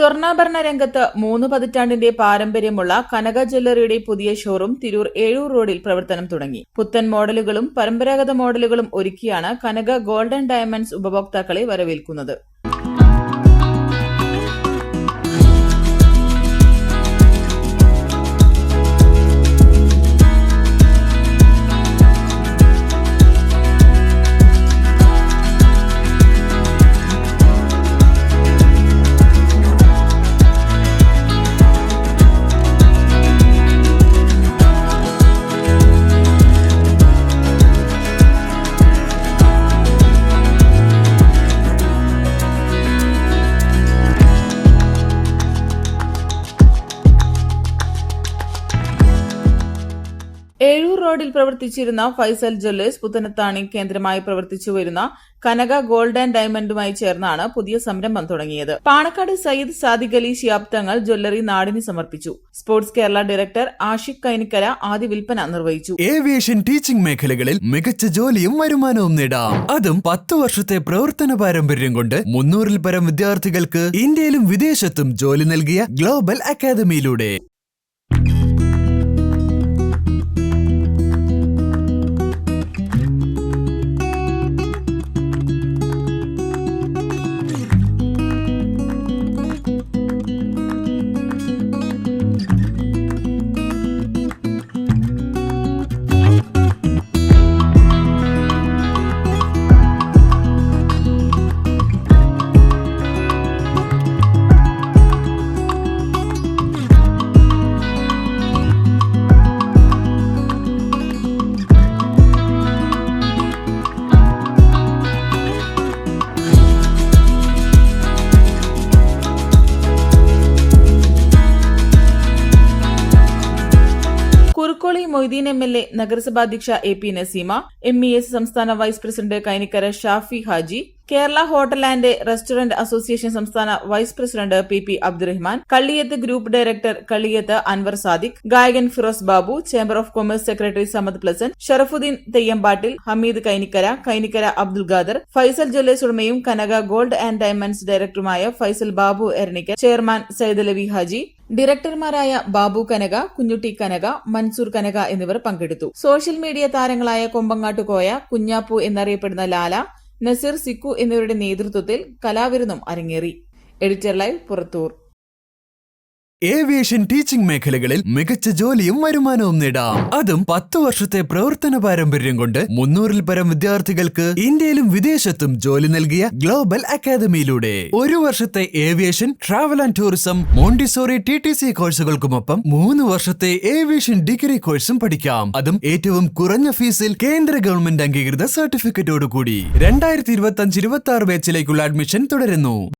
സ്വർണാഭരണ രംഗത്ത് മൂന്ന് പതിറ്റാണ്ടിന്റെ പാരമ്പര്യമുള്ള കനക ജ്വല്ലറിയുടെ പുതിയ ഷോറൂം തിരൂർ ഏഴൂർ റോഡിൽ പ്രവർത്തനം തുടങ്ങി. പുത്തൻ മോഡലുകളും പരമ്പരാഗത മോഡലുകളും ഒരുക്കിയാണ് കനക ഗോൾഡൻ ഡയമണ്ട്സ് ഉപഭോക്താക്കളെ വരവേൽക്കുന്നത്. ഏഴൂർ റോഡിൽ പ്രവർത്തിച്ചിരുന്ന ഫൈസൽ ജ്വല്ലേഴ്സ് പുത്തനത്താണി കേന്ദ്രമായി പ്രവർത്തിച്ചു വരുന്ന കനക ഗോൾഡ് ആൻഡ് ഡയമണ്ടുമായി ചേർന്നാണ് പുതിയ സംരംഭം തുടങ്ങിയത്. പാണക്കാട് സയ്യിദ് സാദിഖ് അലി ശിയാബ് തങ്ങൾ ജ്വല്ലറി നാടിന് സമർപ്പിച്ചു. സ്പോർട്സ് കേരള ഡയറക്ടർ ആഷിഖ് കൈനിക്കര ആദ്യ വിൽപ്പന നിർവഹിച്ചു. ഏവിയേഷൻ ടീച്ചിംഗ് മേഖലകളിൽ മികച്ച ജോലിയും വരുമാനവും നേടാം. അതും പത്ത് വർഷത്തെ പ്രവർത്തന പാരമ്പര്യം കൊണ്ട് മുന്നൂറിൽ പരം വിദ്യാർത്ഥികൾക്ക് ഇന്ത്യയിലും വിദേശത്തും ജോലി നൽകിയ ഗ്ലോബൽ അക്കാദമിയിലൂടെ. Moideen M L A നഗരസഭാധ്യക്ഷ A P Naseema M E S സംസ്ഥാന vice president Kainikkara Shafi Haji Kerala hotel and restaurant association സംസ്ഥാന vice president P P Abdurahman Kalliyath group director Kalliyath Anwar Sadiq ഗായകൻ Firoz Babu chamber of commerce secretary Samad pleasant Sharafuddin Theyyampattil Hameed Kainikkara Kainikkara Abdul Khader Faisal jewellers ഉടമയും Kanaka gold and diamonds ഡയറക്ടറുമായ Faisal Babu Eranikkal chairman Saidalavi Haji ഡയറക്ടർമാരായ ബാബു കനക കുഞ്ഞുട്ടി കനക മൻസൂർ കനക എന്നിവർ പങ്കെടുത്തു. Social media താരങ്ങളായ കൊമ്പങ്ങാട്ട് കോയ കുഞ്ഞാപ്പു എന്നറിയപ്പെടുന്ന ലാല നസീർ സിക്കു എന്നിവരുടെ നേതൃത്വത്തിൽ കലാവിരുന്നും അരങ്ങേറി. Editor live Purathur. Aviation teaching മേഖലകളിൽ മികച്ച ജോലിയും വരുമാനവും നേടാം. അതും പത്ത് വർഷത്തെ പ്രവർത്തന പാരമ്പര്യം കൊണ്ട് മുന്നൂറിൽ പരം വിദ്യാർത്ഥികൾക്ക് ഇന്ത്യയിലും വിദേശത്തും ജോലി നൽകിയ ഗ്ലോബൽ അക്കാദമിയിലൂടെ ഒരു വർഷത്തെ aviation travel and tourism montessori T T C കോഴ്സുകൾക്കുമൊപ്പം മൂന്ന് വർഷത്തെ ഏവിയേഷൻ ഡിഗ്രി കോഴ്സും പഠിക്കാം. അതും ഏറ്റവും കുറഞ്ഞ ഫീസിൽ കേന്ദ്ര ഗവൺമെന്റ് അംഗീകൃത സർട്ടിഫിക്കറ്റോടുകൂടി. രണ്ടായിരത്തി ഇരുപത്തി അഞ്ച് ഇരുപത്തി ആറ് ബാച്ചിലേക്കുള്ള അഡ്മിഷൻ തുടരുന്നു.